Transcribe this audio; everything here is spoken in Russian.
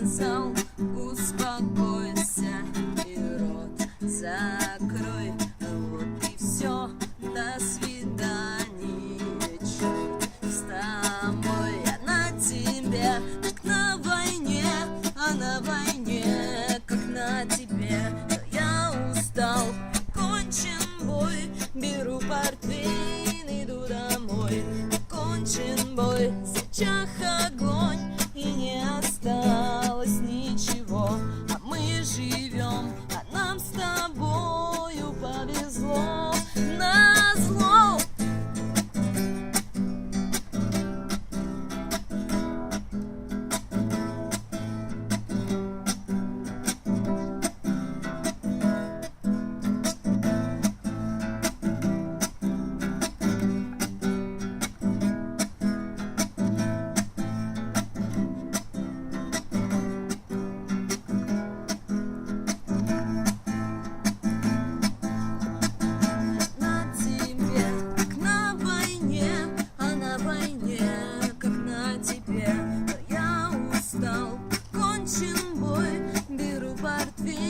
сказал Успокойся и рот закрой. Вот и все, до свидания Черт с тобой, а она тебе Как на войне, а на войне Как на тебе, я устал Кончен бой, беру портфель Иду домой, кончен бой Сейчас кончен бой, беру портвейн,